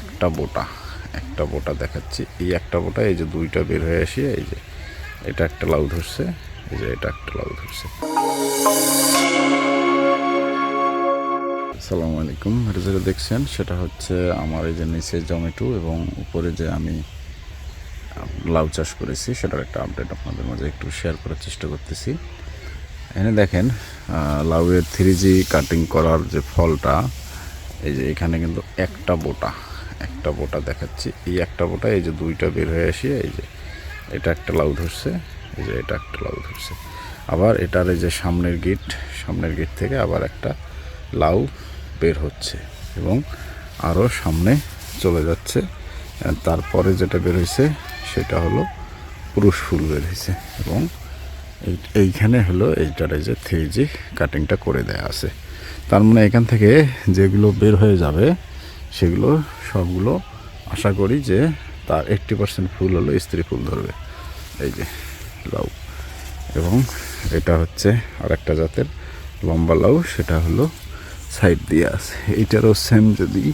একটা বোটা একটা বোটা দেখাচ্ছি। এই একটা বোটা, এই যে দুইটা বের হয়ে আসি, এই যে এটা একটা লাউ ধরছে, এই যে এটা একটা লাউ ধরছে। আসসালামু আলাইকুম যেটা দেখছেন? সেটা হচ্ছে আমার এই যে নিচে জমেটো এবং উপরে যে আমি লাউ চাষ করেছি, সেটার একটা আপডেট আপনাদের মাঝে একটু শেয়ার করার চেষ্টা করতেছি। এখানে দেখেন লাউয়ের থ্রি জি কাটিং করার যে ফলটা, এই যে এখানে কিন্তু একটা বোটা একটা বোটা দেখাচ্ছি। এই একটা বোটা, এই যে দুইটা বের হয়ে আসি, এই যে এটা একটা লাউ ধরছে, এই যে এটা একটা লাউ ধরছে। আবার এটার এই যে সামনের গেট সামনের গেট থেকে আবার একটা লাউ বের হচ্ছে এবং আরও সামনে চলে যাচ্ছে। তারপরে যেটা বের হয়েছে, সেটা হলো পুরুষ ফুল বের হয়েছে এবং এই, এইখানে হলো এইটার এই যে থ্রি জি কাটিংটা করে দেয়া আছে। তার মানে এখান থেকে যেগুলো বের হয়ে যাবে সেগুলো, সবগুলো আশা করি যে তার এইট্টি পার্সেন্ট ফুল হলো স্ত্রী ফুল ধরবে। এই যে, লাউ। এবং এটা হচ্ছে আর একটা জাতের লম্বা লাউ, সেটা হলো সাইড দিয়ে আছে। এইটারও সেম যদি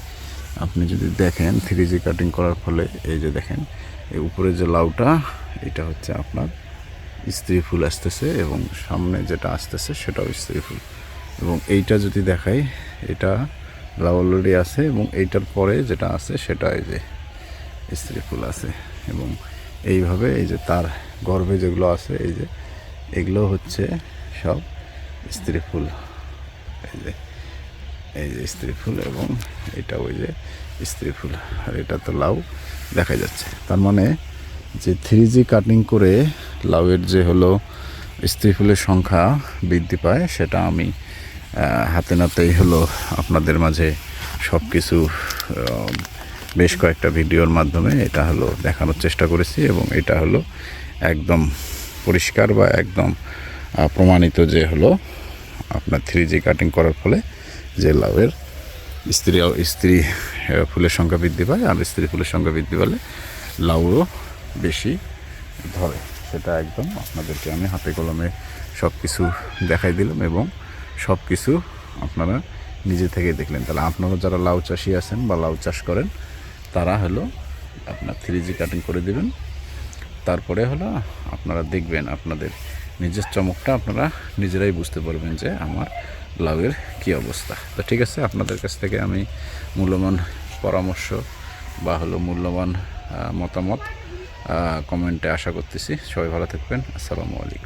আপনি যদি দেখেন থ্রি জি কাটিং করার ফলে, এই যে দেখেন, এই উপরে যে লাউটা, এটা হচ্ছে আপনার স্ত্রী ফুল আসতেছে এবং সামনে যেটা আসতেছে, সেটাও স্ত্রী ফুল। এবং এইটা যদি দেখাই, এটা লাউ অলরেডি আছে এবং এইটার পরে যেটা আছে সেটা এই যে স্ত্রী ফুল আছে এবং এইভাবে এই যে তার গর্ভে যেগুলো আছে, এই যে এগুলো হচ্ছে সব স্ত্রী ফুল। এই যে এই যে স্ত্রী ফুল এবং এটা ওই যে স্ত্রী ফুল। আর এটা তো লাউ দেখা যাচ্ছে। তার মানে যে থ্রি জি কাটিং করে লাউয়ের যে হলো স্ত্রী ফুলের সংখ্যা বৃদ্ধি পায়, সেটা আমি হাতে নাতেই হলো আপনাদের মাঝে সব কিছু বেশ কয়েকটা ভিডিওর মাধ্যমে এটা হলো দেখানোর চেষ্টা করেছি এবং এটা হলো একদম পরিষ্কার বা একদম প্রমাণিত যে হলো আপনার থ্রি জি কাটিং করার ফলে যে লাউয়ের স্ত্রী স্ত্রী ফুলের সংখ্যা বৃদ্ধি পায় আর স্ত্রী ফুলের সংখ্যা বৃদ্ধি পেলে লাউও বেশি ধরে। সেটা একদম আপনাদেরকে আমি হাতে কলমে সব কিছু দেখাই দিলাম এবং সব কিছু আপনারা নিজে থেকে দেখলেন। তাহলে আপনারা যারা লাউ চাষি আছেন বা লাউ চাষ করেন, তারা হলো আপনার থ্রি জি কাটিং করে দিবেন। তারপরে হলো আপনারা দেখবেন আপনাদের নিজের চমকটা আপনারা নিজেরাই বুঝতে পারবেন যে আমার লাউয়ের কী অবস্থা। তো ঠিক আছে, আপনাদের কাছ থেকে আমি মূল্যবান পরামর্শ বা হলো মূল্যবান মতামত কমেন্টে আশা করতেছি। সবাই ভালো থাকবেন। আসসালামু আলাইকুম।